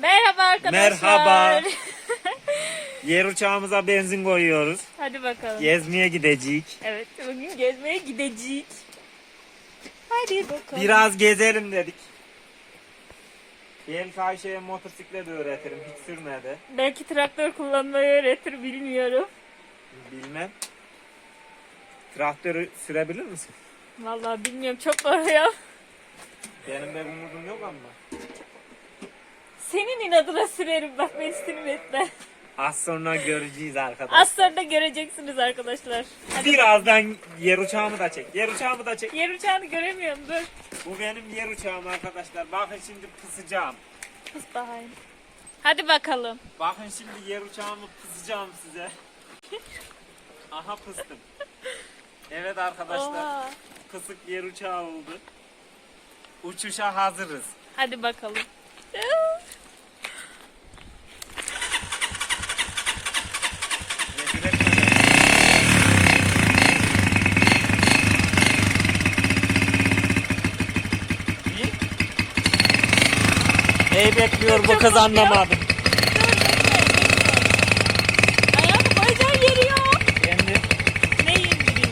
Merhaba arkadaşlar. Merhaba. Yer uçağımıza benzin koyuyoruz. Hadi bakalım. Gezmeye gidecek. Evet bugün gezmeye gideceğiz. Hadi bakalım. Biraz gezelim dedik. Belki Ayşe'ye motosiklet öğretirim. Hiç sürmedi. Belki traktör kullanmayı öğretir bilmiyorum. Bilmem. Traktörü sürebilir misin? Vallahi bilmiyorum çok var ya. Benim de umudum yok ama. Senin inadına sürerim bak beni sinir etme. Az sonra göreceğiz arkadaşlar. Az sonra göreceksiniz arkadaşlar. Hadi. Birazdan yer uçağımı da çek. Yer uçağımı da çek. Yer uçağını göremiyorum dur. Bu benim yer uçağım arkadaşlar. Bakın şimdi pısacağım. Pıs bakayım. Hadi bakalım. Bakın şimdi yer uçağımı pısacağım size. Aha pıstım. Evet arkadaşlar. Oha. Pısık yer uçağı oldu. Uçuşa hazırız. Hadi bakalım. Neyi bekliyor bu kız anlamadım. Ayağını koyacağın yeri yok. Ne indireyim?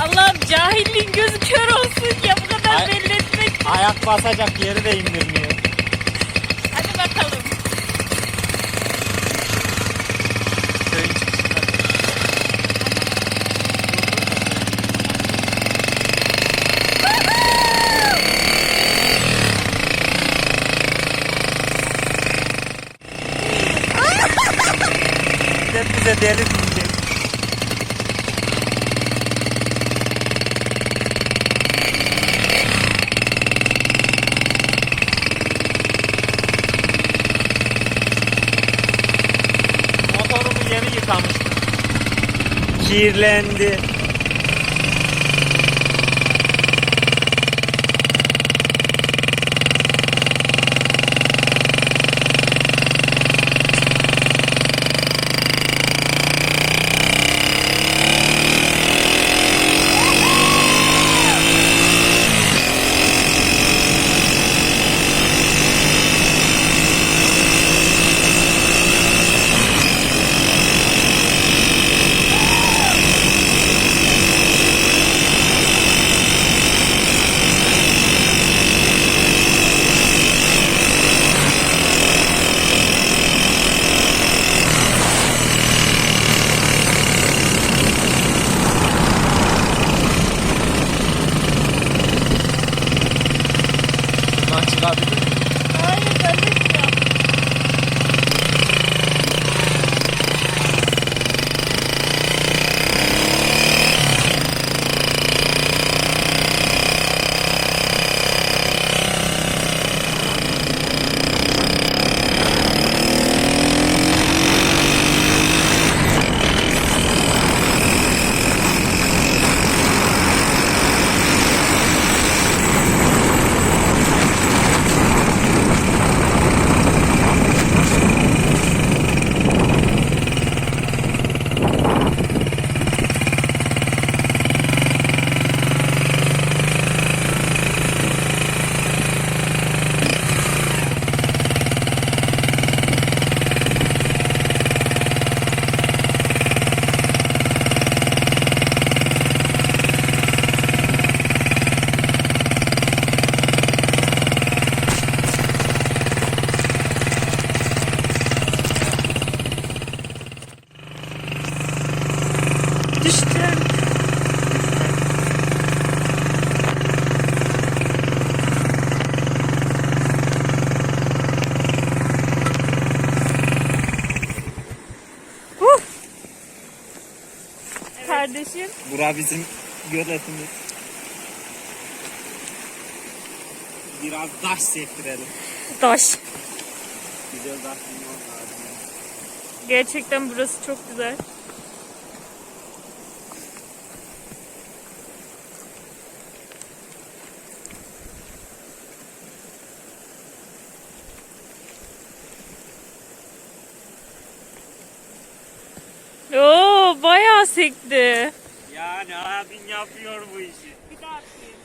Allah'ım cahilliğin gözü kör olsun ya bu kadar Ay- belli etmek. ayak basacak yeri de indirmiyor. Hadi bakalım. Köyün çıkışında. Deli diyecek. Motorumu yeni yıkamıştım. Kirlendi. Bura bizim göletimiz. Biraz taş sektirelim. Taş. Güzel lazım. Gerçekten burası çok güzel. Oo bayağı sekti. Abin yapıyor bu işi. Bir daha atayım.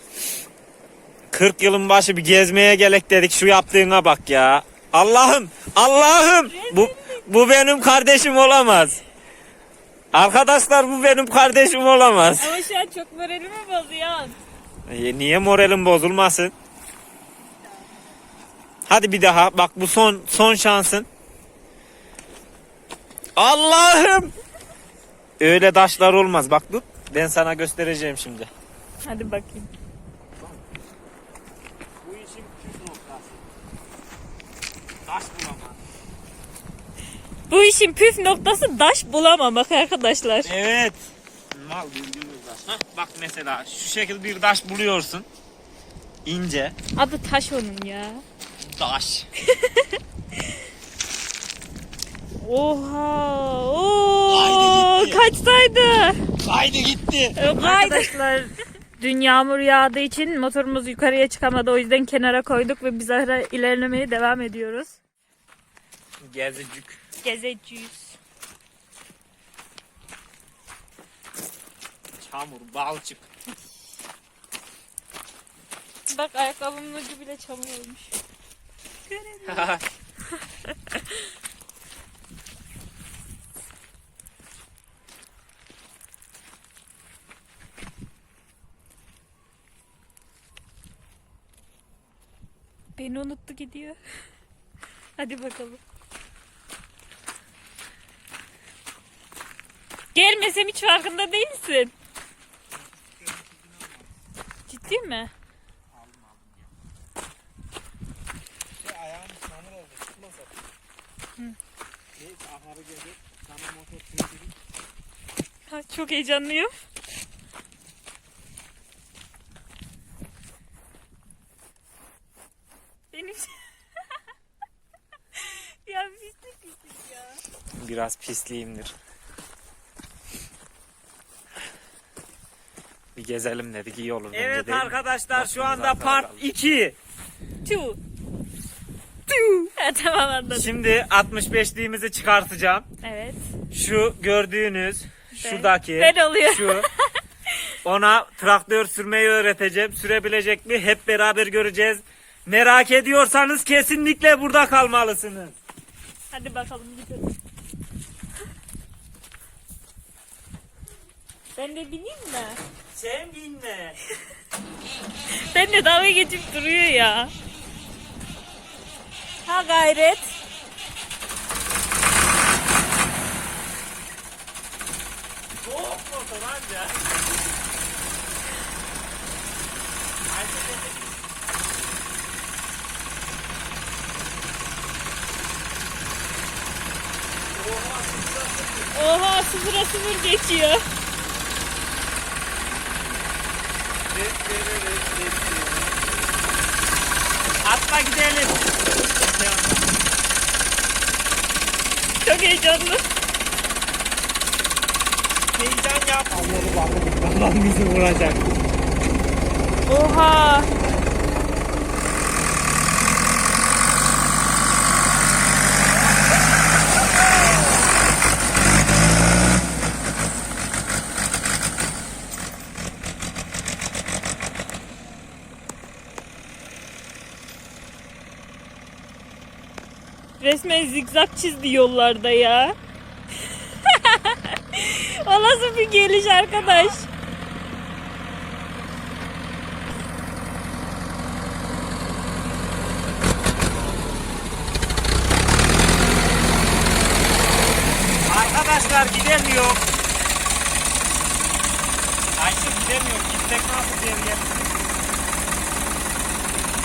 40 yılın başı bir gezmeye gelek dedik şu yaptığına bak ya. Allah'ım Allah'ım bu bu benim kardeşim olamaz. Arkadaşlar bu benim kardeşim olamaz. Ama şu an çok moralimi bozuyor. E, Niye moralim bozulmasın? Hadi bir daha. Bak bu son son şansın. Allah'ım. Öyle taşlar olmaz. Bak dur. Ben sana göstereceğim şimdi. Hadi bakayım. Bu işin püf noktası. Taş bulamaz. Bu işin püf noktası daş bulamamak arkadaşlar. Evet. Mal bildiğiniz taş. Hah, bak mesela şu şekilde bir taş buluyorsun. İnce. Adı taş onun ya. Taş. Oha! Oo! Haydi gitti. Kaçsaydı? Haydi gitti. Arkadaşlar dün yağmur yağdığı için motorumuz yukarıya çıkamadı. O yüzden kenara koyduk ve biz ara ilerlemeye devam ediyoruz. Gezicik. Gezeceğiz. Çamur, balçık. Bak ayakkabımın ucu bile çamur olmuş. Beni unuttu gidiyor. Hadi bakalım. Gelmesem hiç farkında değilsin. Ciddi mi? Ha, çok heyecanlıyım. Benim ya pislik pislik ya. Biraz pisliyimdir. Bir gezelim dedik iyi olur. Evet değil mi? arkadaşlar şu anda part kaldı. 2. Tu. Tu. Ha, tamam anladım. Şimdi 65'liğimizi çıkartacağım. Evet. Şu gördüğünüz şuradaki Ben oluyor. şu ona traktör sürmeyi öğreteceğim. Sürebilecek mi? Hep beraber göreceğiz. Merak ediyorsanız kesinlikle burada kalmalısınız. Hadi bakalım gidelim. Ben de bineyim mi? Sen binme. Ben de dalga geçip duruyor ya. Ha gayret. Soğuk motor anca. Oha sıfıra sıfır geçiyor. Atla gidelim. Çok heyecanlı. Heyecan yap. Babam bizi vuracak. Oha. Resmen zigzag çizdi yollarda ya. o nasıl bir geliş arkadaş? Arkadaşlar gidemiyor. Ayşe gidemiyor. Gitsek nasıl geriye?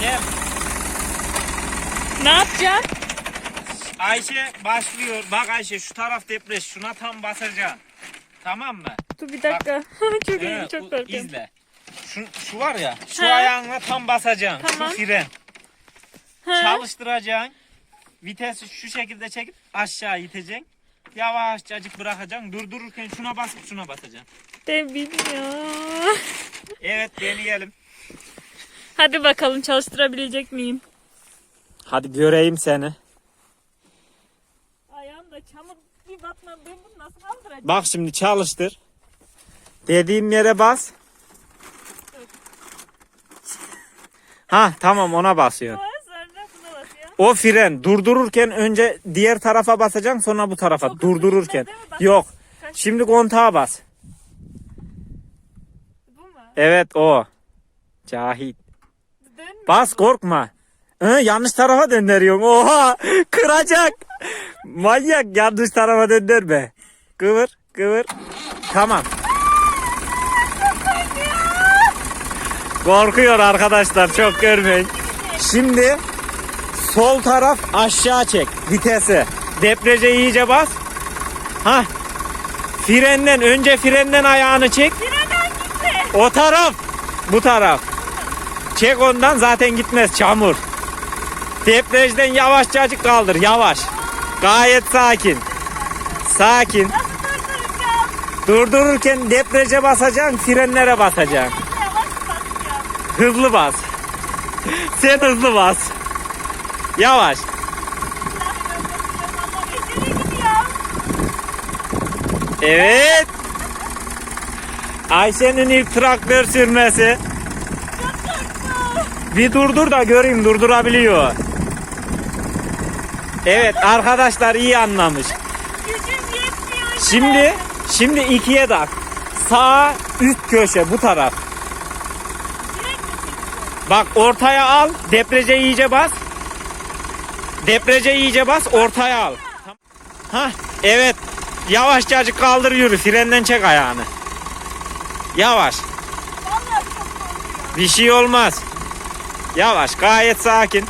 Gel. Ne yapacaksın? Ayşe başlıyor. Bak Ayşe şu taraf depreş. Şuna tam basacaksın. Tamam mı? Dur bir dakika. çok iyi, Evet, çok bu- korkuyorum. İzle. Şu, şu var ya. Şu Ha. ayağınla tam basacaksın. Tamam. Şu fren. Ha? Çalıştıracaksın. Vitesi şu şekilde çekip aşağı iteceksin. Yavaşçacık bırakacaksın. Durdururken şuna basıp şuna basacaksın. Ben bilmiyorum. Evet deneyelim. Hadi bakalım çalıştırabilecek miyim? Hadi göreyim seni. Çamur bir batma ben bunu nasıl kaldıracağım? Bak şimdi çalıştır. Dediğim yere bas. Ha tamam ona basıyor. O fren durdururken önce diğer tarafa basacaksın sonra bu tarafa Çok durdururken. Yok. Kaç- Şimdi kontağa bas. Bu mu? Evet o. Dönmüyor. Bas korkma. Hı, yanlış tarafa döndürüyorsun. Oha kıracak. Manyak yanlış tarafa döndürme. Kıvır kıvır. Tamam. Korkuyor arkadaşlar çok görmeyin. Şimdi sol taraf aşağı çek vitesi. Depreje iyice bas. Ha. Frenden önce frenden ayağını çek. Frenden gitti. O taraf. Bu taraf. Çek ondan zaten gitmez çamur. Debriyajdan yavaşçacık kaldır yavaş. Gayet sakin. Sakin. Durdururken debriyaja basacaksın, frenlere basacaksın. Hızlı bas. Sen hızlı bas. Yavaş. Evet. Ayşe'nin ilk traktör sürmesi. Bir durdur da göreyim durdurabiliyor. Evet arkadaşlar iyi anlamış. Gücüm yetmiyor. işte. Şimdi şimdi ikiye tak. Sağ üst köşe bu taraf. Bak ortaya al. Depreje iyice bas. Depreje iyice bas. Ortaya al. Ha evet. Yavaşçacık kaldır yürü. Frenden çek ayağını. Yavaş. Bir şey olmaz. Yavaş. Gayet sakin.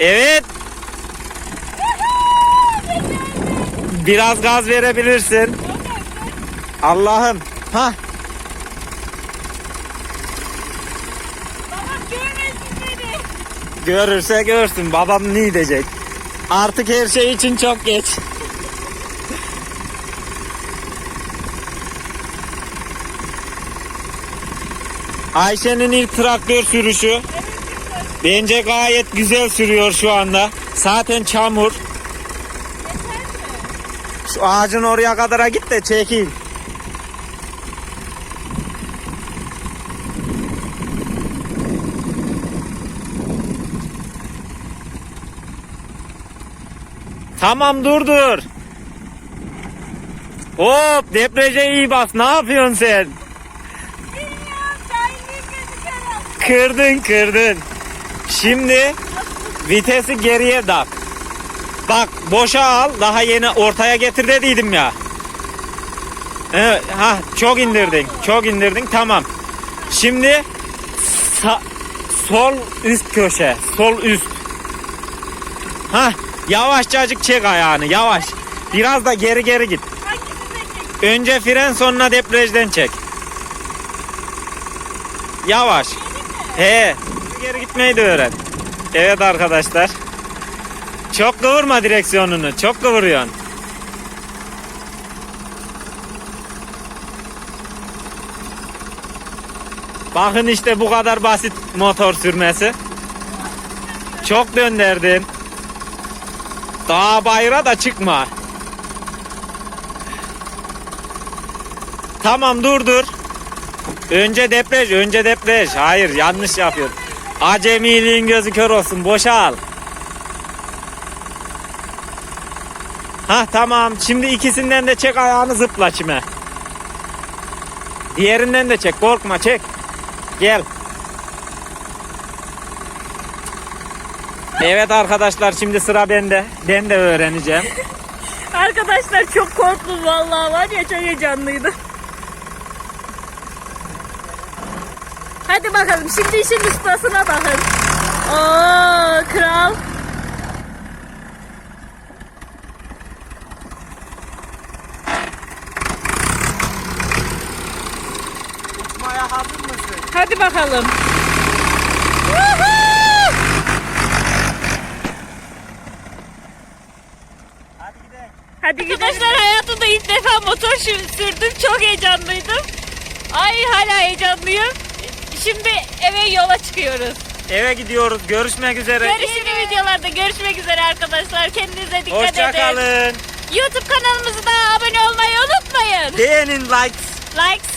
Evet. Biraz gaz verebilirsin. Allah'ım. Ha. Görürse görsün babam ne diyecek. Artık her şey için çok geç. Ayşe'nin ilk traktör sürüşü. Bence gayet güzel sürüyor şu anda. Zaten çamur. Şu ağacın oraya kadara git de çekil. Tamam dur dur. Hop depreje iyi bas. Ne yapıyorsun sen? Kırdın kırdın. Şimdi vitesi geriye tak. Bak boşa al. Daha yeni ortaya getir dediydim ya. Evet, ha çok indirdin. Çok indirdin. Tamam. Şimdi sa- sol üst köşe. Sol üst. Ha yavaşçacık çek ayağını. Yavaş. Biraz da geri geri git. Önce fren sonra debriyajdan çek. Yavaş. He. Geri gitmeyi de öğren. Evet arkadaşlar. Çok kıvırma direksiyonunu. Çok kıvırıyorsun. Bakın işte bu kadar basit motor sürmesi. Çok döndürdün. Dağa bayıra da çıkma. Tamam dur dur. Önce depreş, önce depreş. Hayır yanlış yapıyorsun. Acemiliğin gözü kör olsun. Boşa Ha tamam. Şimdi ikisinden de çek ayağını zıpla çime. Diğerinden de çek. Korkma çek. Gel. Evet arkadaşlar şimdi sıra bende. Ben de öğreneceğim. Arkadaşlar çok korktum vallahi var ya çok heyecanlıydım. Hadi bakalım şimdi işin ustasına bakın. Oo kral. Hadi bakalım. Hadi gidelim. Arkadaşlar hayatımda ilk defa motor sü- sürdüm. Çok heyecanlıydım. Ay hala heyecanlıyım. Şimdi eve yola çıkıyoruz. Eve gidiyoruz. Görüşmek üzere. Yeni videolarda görüşmek üzere arkadaşlar. Kendinize dikkat edin. Hoşçakalın. YouTube kanalımıza da abone olmayı unutmayın. Beğenin like. Likes